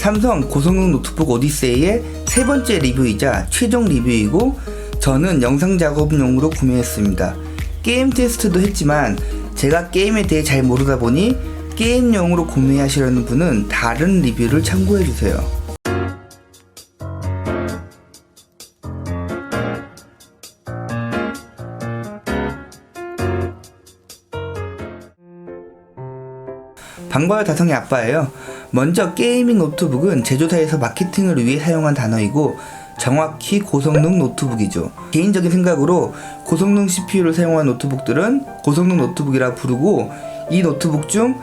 삼성 고성능 노트북 오디세이의 세 번째 리뷰이자 최종 리뷰이고 저는 영상 작업용으로 구매했습니다. 게임 테스트도 했지만 제가 게임에 대해 잘 모르다 보니 게임용으로 구매하시려는 분은 다른 리뷰를 참고해주세요. 방과후 다성의 아빠예요. 먼저 게이밍 노트북은 제조사에서 마케팅을 위해 사용한 단어이고 정확히 고성능 노트북이죠. 개인적인 생각으로 고성능 CPU를 사용한 노트북들은 고성능 노트북이라 부르고 이 노트북 중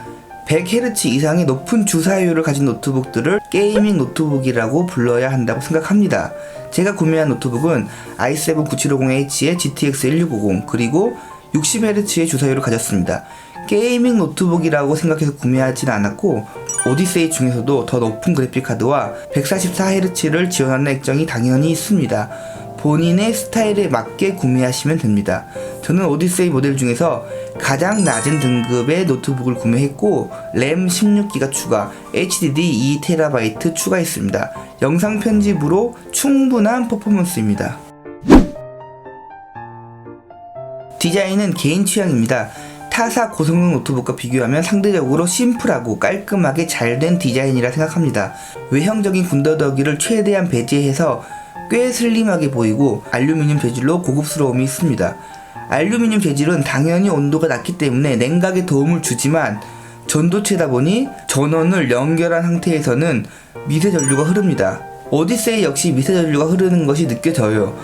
100Hz 이상의 높은 주사율을 가진 노트북들을 게이밍 노트북이라고 불러야 한다고 생각합니다. 제가 구매한 노트북은 i7 9750H의 GTX 1650 그리고 60Hz의 주사율을 가졌습니다. 게이밍 노트북이라고 생각해서 구매하진 않았고 오디세이 중에서도 더 높은 그래픽 카드와 144Hz를 지원하는 액정이 당연히 있습니다. 본인의 스타일에 맞게 구매하시면 됩니다. 저는 오디세이 모델 중에서 가장 낮은 등급의 노트북을 구매했고 램 16기가 추가, HDD 2TB 추가했습니다. 영상 편집으로 충분한 퍼포먼스입니다. 디자인은 개인 취향입니다. 타사 고성능 노트북과 비교하면 상대적으로 심플하고 깔끔하게 잘 된 디자인이라 생각합니다. 외형적인 군더더기를 최대한 배제해서 꽤 슬림하게 보이고 알루미늄 재질로 고급스러움이 있습니다. 알루미늄 재질은 당연히 온도가 낮기 때문에 냉각에 도움을 주지만 전도체다 보니 전원을 연결한 상태에서는 미세 전류가 흐릅니다. 오디세이 역시 미세 전류가 흐르는 것이 느껴져요.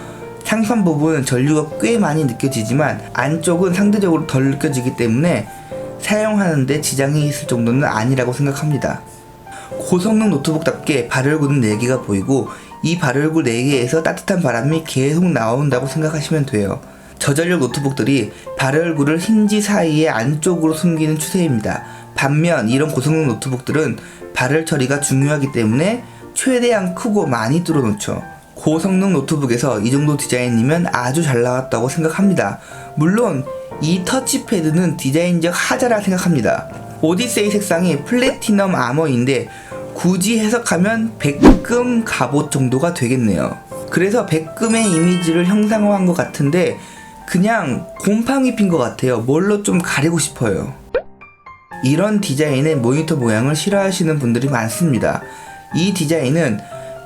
상판 부분은 전류가 꽤 많이 느껴지지만 안쪽은 상대적으로 덜 느껴지기 때문에 사용하는데 지장이 있을 정도는 아니라고 생각합니다. 고성능 노트북답게 발열구는 4개가 보이고 이 발열구 4개에서 따뜻한 바람이 계속 나온다고 생각하시면 돼요. 저전력 노트북들이 발열구를 힌지 사이에 안쪽으로 숨기는 추세입니다. 반면 이런 고성능 노트북들은 발열 처리가 중요하기 때문에 최대한 크고 많이 뚫어놓죠. 고성능 노트북에서 이 정도 디자인이면 아주 잘 나왔다고 생각합니다. 물론 이 터치패드는 디자인적 하자라 생각합니다. 오디세이 색상이 플래티넘 아머인데 굳이 해석하면 백금 갑옷 정도가 되겠네요. 그래서 백금의 이미지를 형상화한 것 같은데 그냥 곰팡이 핀 것 같아요. 뭘로 좀 가리고 싶어요. 이런 디자인의 모니터 모양을 싫어하시는 분들이 많습니다. 이 디자인은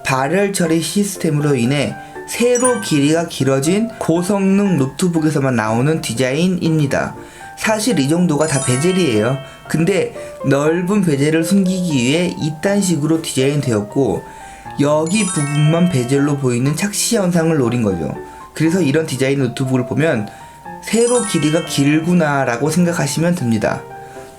발열 처리 시스템으로 인해 세로 길이가 길어진 고성능 노트북에서만 나오는 디자인입니다. 사실 이 정도가 다 베젤이에요. 근데 넓은 베젤을 숨기기 위해 이딴 식으로 디자인 되었고 여기 부분만 베젤로 보이는 착시 현상을 노린 거죠. 그래서 이런 디자인 노트북을 보면 세로 길이가 길구나 라고 생각하시면 됩니다.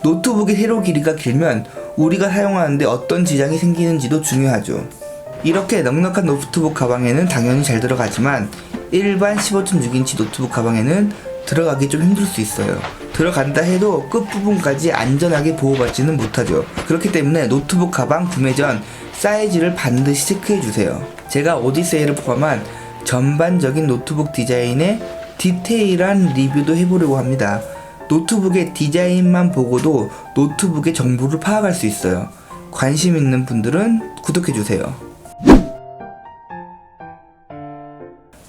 노트북의 세로 길이가 길면 우리가 사용하는데 어떤 지장이 생기는지도 중요하죠. 이렇게 넉넉한 노트북 가방에는 당연히 잘 들어가지만 일반 15.6인치 노트북 가방에는 들어가기 좀 힘들 수 있어요. 들어간다 해도 끝부분까지 안전하게 보호받지는 못하죠. 그렇기 때문에 노트북 가방 구매 전 사이즈를 반드시 체크해 주세요. 제가 오디세이를 포함한 전반적인 노트북 디자인의 디테일한 리뷰도 해보려고 합니다. 노트북의 디자인만 보고도 노트북의 정보를 파악할 수 있어요. 관심 있는 분들은 구독해 주세요.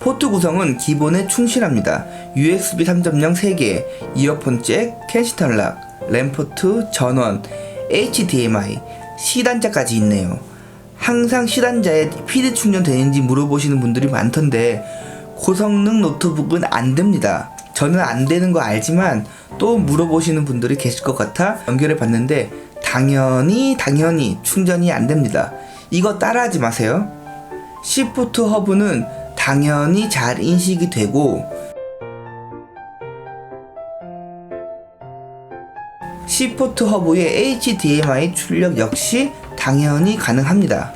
포트 구성은 기본에 충실합니다. USB 3.0 3개, 이어폰 잭, 캐시턴 락, 램포트, 전원, HDMI, C단자까지 있네요. 항상 C단자에 PD 충전 되는지 물어보시는 분들이 많던데 고성능 노트북은 안 됩니다. 저는 안 되는 거 알지만 또 물어보시는 분들이 계실 것 같아 연결해 봤는데 당연히 당연히 충전이 안 됩니다. 이거 따라하지 마세요. C포트 허브는 당연히 잘 인식이 되고 C포트 허브의 HDMI 출력 역시 당연히 가능합니다.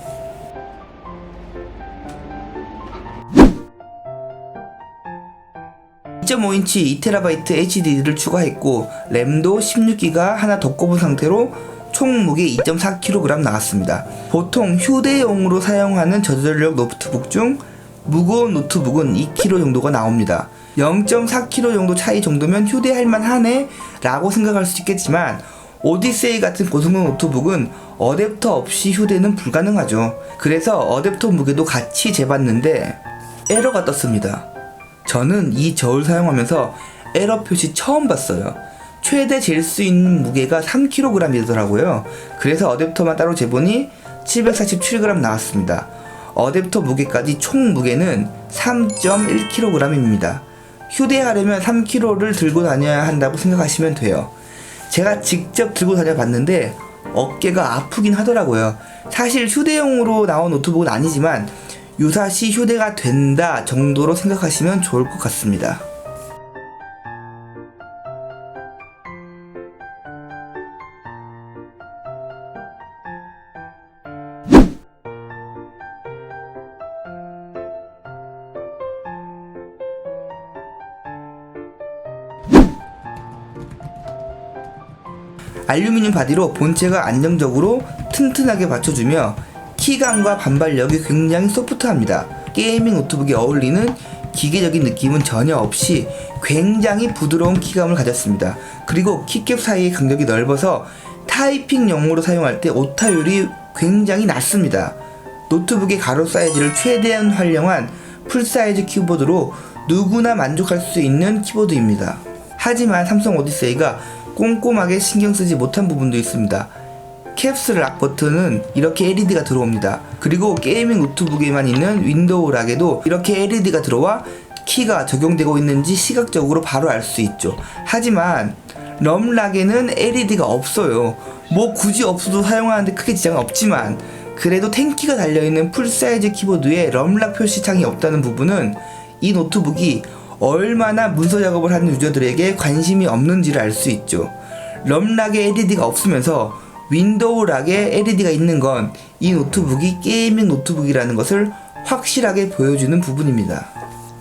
(2 5인치 2TB HDD를 추가했고 램도 16기가 하나 더 꼽은 상태로 총 무게 2.4kg 나왔습니다. 보통 휴대용으로 사용하는 저전력 노트북 중 무거운 노트북은 2kg 정도가 나옵니다. 0.4kg 정도 차이 정도면 휴대할 만하네 라고 생각할 수 있겠지만 오디세이 같은 고성능 노트북은 어댑터 없이 휴대는 불가능하죠. 그래서 어댑터 무게도 같이 재봤는데 에러가 떴습니다. 저는 이 저울 사용하면서 에러 표시 처음 봤어요. 최대 잴 수 있는 무게가 3kg이더라고요. 그래서 어댑터만 따로 재보니 747g 나왔습니다. 어댑터 무게까지 총 무게는 3.1kg입니다. 휴대하려면 3kg를 들고 다녀야 한다고 생각하시면 돼요. 제가 직접 들고 다녀 봤는데 어깨가 아프긴 하더라고요. 사실 휴대용으로 나온 노트북은 아니지만 유사시 휴대가 된다 정도로 생각하시면 좋을 것 같습니다. 알루미늄 바디로 본체가 안정적으로 튼튼하게 받쳐주며 키감과 반발력이 굉장히 소프트합니다. 게이밍 노트북에 어울리는 기계적인 느낌은 전혀 없이 굉장히 부드러운 키감을 가졌습니다. 그리고 키캡 사이의 간격이 넓어서 타이핑 용으로 사용할 때 오타율이 굉장히 낮습니다. 노트북의 가로 사이즈를 최대한 활용한 풀사이즈 키보드로 누구나 만족할 수 있는 키보드입니다. 하지만 삼성 오디세이가 꼼꼼하게 신경 쓰지 못한 부분도 있습니다. 캡슐 락 버튼은 이렇게 LED가 들어옵니다. 그리고 게이밍 노트북에만 있는 윈도우 락에도 이렇게 LED가 들어와 키가 적용되고 있는지 시각적으로 바로 알 수 있죠. 하지만 럼락에는 LED가 없어요. 뭐 굳이 없어도 사용하는데 크게 지장은 없지만 그래도 탱키가 달려있는 풀사이즈 키보드에 럼락 표시창이 없다는 부분은 이 노트북이 얼마나 문서 작업을 하는 유저들에게 관심이 없는지를 알 수 있죠. 럼락에 LED가 없으면서 윈도우 락에 LED가 있는 건 이 노트북이 게이밍 노트북이라는 것을 확실하게 보여주는 부분입니다.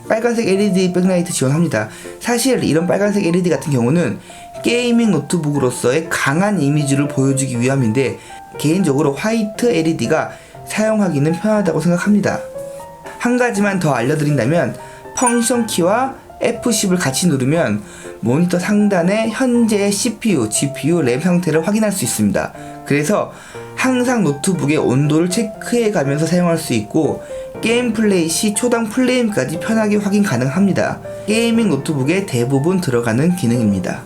빨간색 LED 백라이트 지원합니다. 사실 이런 빨간색 LED 같은 경우는 게이밍 노트북으로서의 강한 이미지를 보여주기 위함인데 개인적으로 화이트 LED가 사용하기는 편하다고 생각합니다. 한 가지만 더 알려드린다면 펑션 키와 F10을 같이 누르면 모니터 상단에 현재의 CPU, GPU, 램 상태를 확인할 수 있습니다. 그래서 항상 노트북의 온도를 체크해 가면서 사용할 수 있고 게임 플레이 시 초당 플레임까지 편하게 확인 가능합니다. 게이밍 노트북에 대부분 들어가는 기능입니다.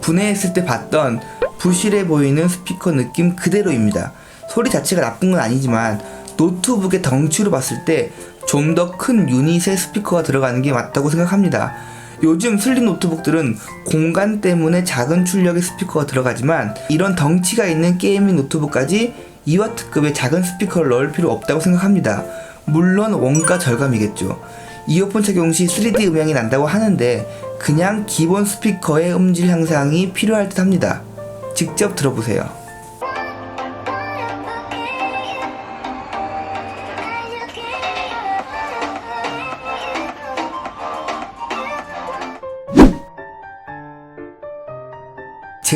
분해했을 때 봤던 부실해 보이는 스피커 느낌 그대로입니다. 소리 자체가 나쁜 건 아니지만 노트북의 덩치로 봤을 때 좀 더 큰 유닛의 스피커가 들어가는 게 맞다고 생각합니다. 요즘 슬림 노트북들은 공간 때문에 작은 출력의 스피커가 들어가지만 이런 덩치가 있는 게이밍 노트북까지 2와트급의 작은 스피커를 넣을 필요 없다고 생각합니다. 물론 원가 절감이겠죠. 이어폰 착용 시 3D 음향이 난다고 하는데 그냥 기본 스피커의 음질 향상이 필요할 듯 합니다. 직접 들어보세요.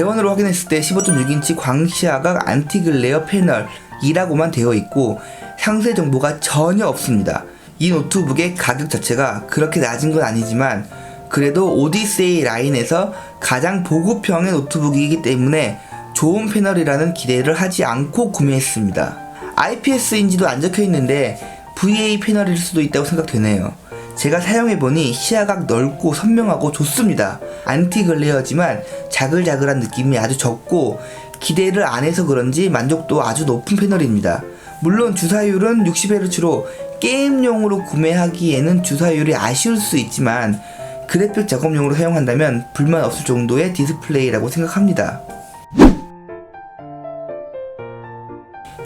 재원으로 확인했을 때 15.6인치 광시야각 안티글레어 패널이라고만 되어 있고 상세 정보가 전혀 없습니다. 이 노트북의 가격 자체가 그렇게 낮은 건 아니지만 그래도 오디세이 라인에서 가장 보급형의 노트북이기 때문에 좋은 패널이라는 기대를 하지 않고 구매했습니다. IPS인지도 안 적혀 있는데 VA 패널일 수도 있다고 생각되네요. 제가 사용해보니 시야각 넓고 선명하고 좋습니다. 안티글레어지만 자글자글한 느낌이 아주 적고 기대를 안 해서 그런지 만족도 아주 높은 패널입니다. 물론 주사율은 60Hz로 게임용으로 구매하기에는 주사율이 아쉬울 수 있지만 그래픽 작업용으로 사용한다면 불만 없을 정도의 디스플레이라고 생각합니다.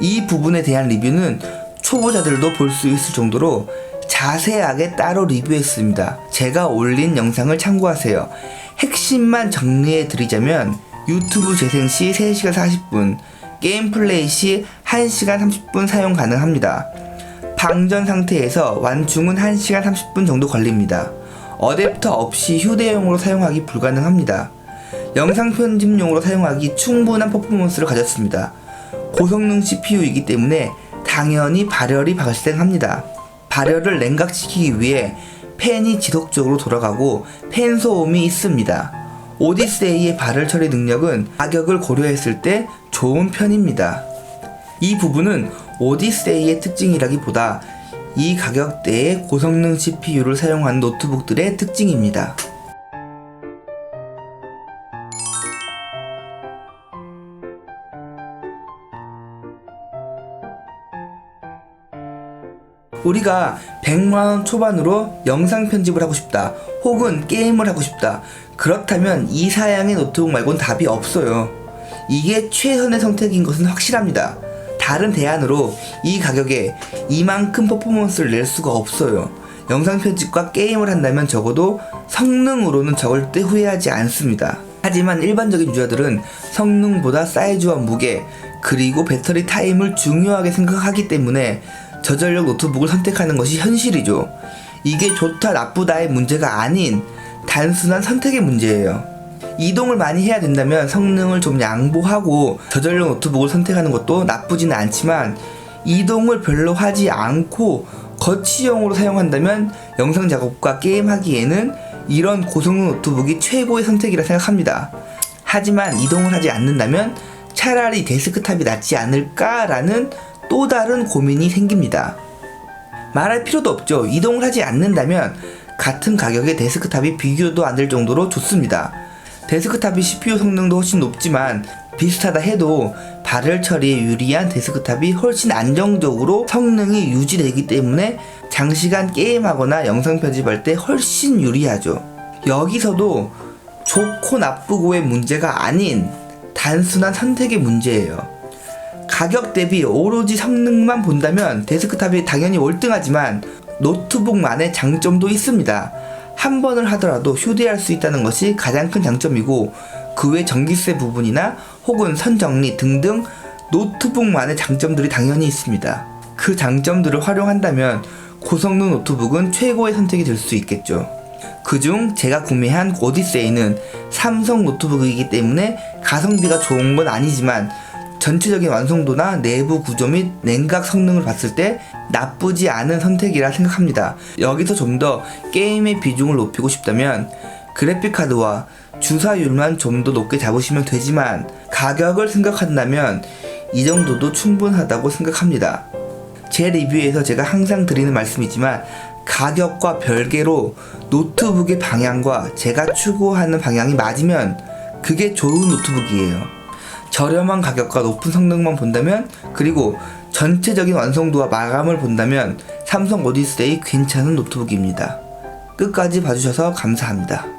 이 부분에 대한 리뷰는 초보자들도 볼 수 있을 정도로 자세하게 따로 리뷰했습니다. 제가 올린 영상을 참고하세요. 핵심만 정리해 드리자면 유튜브 재생 시 3시간 40분, 게임 플레이 시 1시간 30분 사용 가능합니다. 방전 상태에서 완충은 1시간 30분 정도 걸립니다. 어댑터 없이 휴대용으로 사용하기 불가능합니다. 영상 편집용으로 사용하기 충분한 퍼포먼스를 가졌습니다. 고성능 CPU이기 때문에 당연히 발열이 발생합니다. 발열을 냉각시키기 위해 팬이 지속적으로 돌아가고 팬 소음이 있습니다. 오디세이의 발열 처리 능력은 가격을 고려했을 때 좋은 편입니다. 이 부분은 오디세이의 특징이라기보다 이 가격대의 고성능 CPU를 사용한 노트북들의 특징입니다. 우리가 100만원 초반으로 영상 편집을 하고 싶다. 혹은 게임을 하고 싶다. 그렇다면 이 사양의 노트북 말고는 답이 없어요. 이게 최선의 선택인 것은 확실합니다. 다른 대안으로 이 가격에 이만큼 퍼포먼스를 낼 수가 없어요. 영상 편집과 게임을 한다면 적어도 성능으로는 절대 후회하지 않습니다. 하지만 일반적인 유저들은 성능보다 사이즈와 무게, 그리고 배터리 타임을 중요하게 생각하기 때문에 저전력 노트북을 선택하는 것이 현실이죠. 이게 좋다 나쁘다의 문제가 아닌 단순한 선택의 문제예요. 이동을 많이 해야 된다면 성능을 좀 양보하고 저전력 노트북을 선택하는 것도 나쁘지는 않지만 이동을 별로 하지 않고 거치형으로 사용한다면 영상 작업과 게임 하기에는 이런 고성능 노트북이 최고의 선택이라 생각합니다. 하지만 이동을 하지 않는다면 차라리 데스크탑이 낫지 않을까라는 또 다른 고민이 생깁니다. 말할 필요도 없죠. 이동을 하지 않는다면 같은 가격의 데스크탑이 비교도 안 될 정도로 좋습니다. 데스크탑이 CPU 성능도 훨씬 높지만 비슷하다 해도 발열 처리에 유리한 데스크탑이 훨씬 안정적으로 성능이 유지되기 때문에 장시간 게임하거나 영상 편집할 때 훨씬 유리하죠. 여기서도 좋고 나쁘고의 문제가 아닌 단순한 선택의 문제예요. 가격 대비 오로지 성능만 본다면 데스크탑이 당연히 월등하지만 노트북만의 장점도 있습니다. 한 번을 하더라도 휴대할 수 있다는 것이 가장 큰 장점이고 그 외 전기세 부분이나 혹은 선정리 등등 노트북만의 장점들이 당연히 있습니다. 그 장점들을 활용한다면 고성능 노트북은 최고의 선택이 될 수 있겠죠. 그중 제가 구매한 오디세이는 삼성 노트북이기 때문에 가성비가 좋은 건 아니지만 전체적인 완성도나 내부 구조 및 냉각 성능을 봤을 때 나쁘지 않은 선택이라 생각합니다. 여기서 좀 더 게임의 비중을 높이고 싶다면 그래픽 카드와 주사율만 좀 더 높게 잡으시면 되지만 가격을 생각한다면 이 정도도 충분하다고 생각합니다. 제 리뷰에서 제가 항상 드리는 말씀이지만 가격과 별개로 노트북의 방향과 제가 추구하는 방향이 맞으면 그게 좋은 노트북이에요. 저렴한 가격과 높은 성능만 본다면 그리고 전체적인 완성도와 마감을 본다면 삼성 오디세이 괜찮은 노트북입니다. 끝까지 봐주셔서 감사합니다.